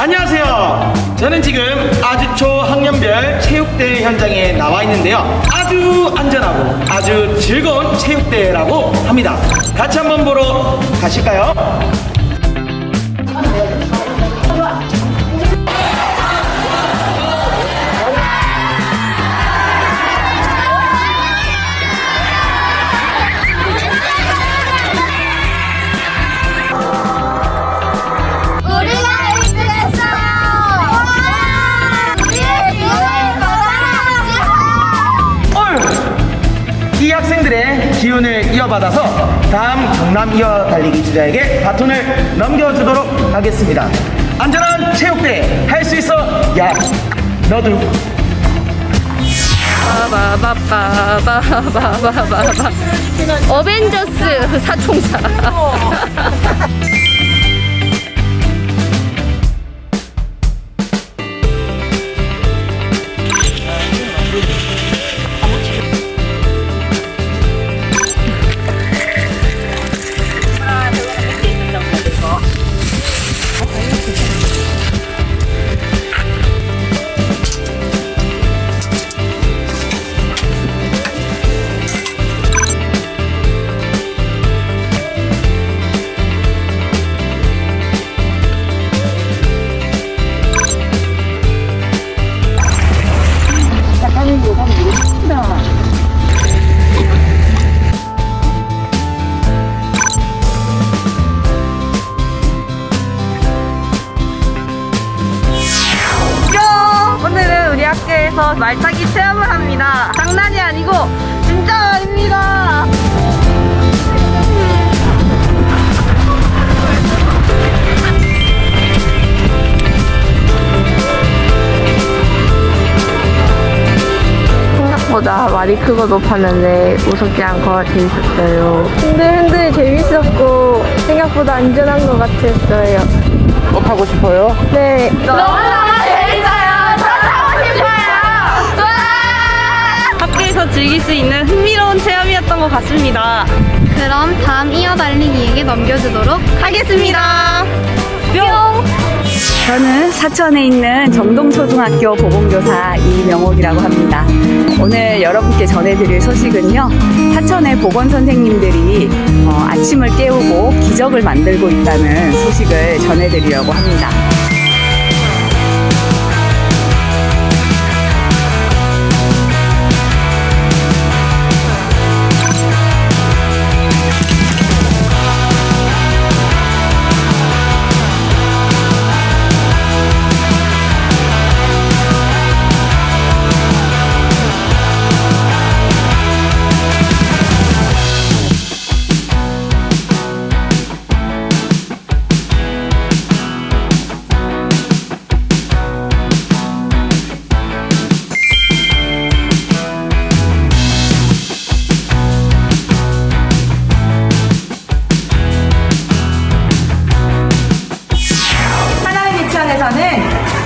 안녕하세요. 저는 지금 아주초 학년별 체육대회 현장에 나와 있는데요. 아주 안전하고 아주 즐거운 체육대회라고 합니다. 같이 한번 보러 가실까요? 기운을 이어받아서 다음 경남 이어 달리기 주자에게 바톤을 넘겨주도록 하겠습니다. 안전한 체육대회 할수 있어! 야, 너도 바바바바바바바바 어벤져스 사총사 학교에서 말타기 체험을 합니다. 장난이 아니고 진짜 아닙니다. 생각보다 말이 크고 높았는데 무섭지 않고 재밌었어요. 흔들흔들 재밌었고 생각보다 안전한 것 같았어요. 꼭 하고 싶어요? 네. 학교에서 즐길 수 있는 흥미로운 체험이었던 것 같습니다. 그럼 다음 이어 달리기에게 넘겨주도록 하겠습니다. 뿅! 저는 사천에 있는 정동초등학교 보건교사 이명옥이라고 합니다. 오늘 여러분께 전해드릴 소식은요. 사천의 보건 선생님들이 어, 아침을 깨우고 기적을 만들고 있다는 소식을 전해드리려고 합니다.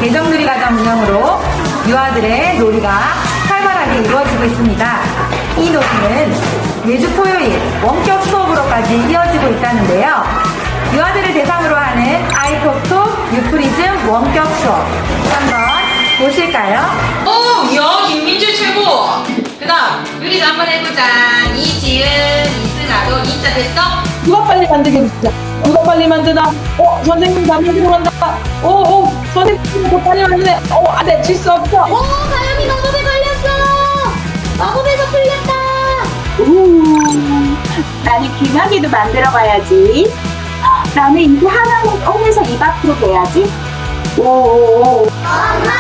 개정놀이 과정 운영으로 유아들의 놀이가 활발하게 이루어지고 있습니다. 이 놀이는 매주 토요일 원격 수업으로까지 이어지고 있다는데요. 유아들을 대상으로 하는 아이톡톡 유프리즘 원격 수업 한번 보실까요? 오, 야, 김민주 최고. 그 다음 우리도 한번 해보자. 이지은, 이승아도 인자 됐어? 누가 빨리 만들게 진짜 누가 빨리 만드나 어 선생님 다 만들어 간다 오오 더 빨리 만드네 어 안 돼 질 수 없어 오, 가영이 마법에 걸렸어! 마법에서 풀렸다! 우 나는 귀마개도 만들어 가야지. 나는 이거 하나는 홈에서 입 앞으로 대야지. 오 오 오. 엄마